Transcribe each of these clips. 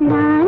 ನಾನೇ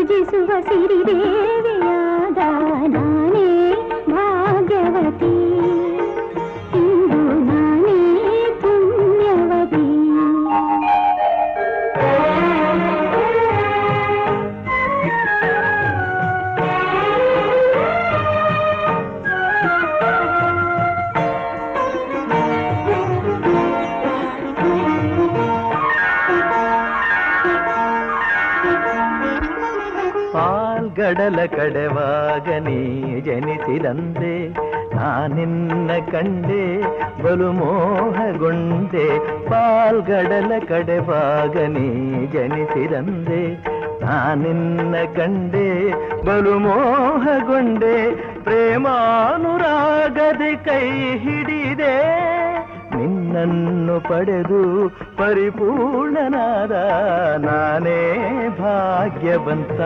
ಪೂಜಿಸುವ ಸಿರಿದೇವಿಯಾದ ನಾನೇ ಪಾಲ್ಗಡಲ ಕಡೆವಾಗ ನೀ ಜನಿಸಿದಂತೆ, ನಾನಿನ್ನ ಕಂಡೆ ಬಲು ಮೋಹಗೊಂಡೆ ಪಾಲ್ಗಡಲ ಕಡೆವಾಗ ನೀ ಜನಿಸಿದಂದೆ ನಾನಿನ್ನ ಕಂಡೆ ಬಲು ಮೋಹಗೊಂಡೆ ಪ್ರೇಮಾನುರಾಗದೆ ಕೈ ಹಿಡಿದೆ, ನಿನ್ನನ್ನು ಪಡೆದು ಪರಿಪೂರ್ಣನಾದ ನಾನೇ ಭಾಗ್ಯವಂತ.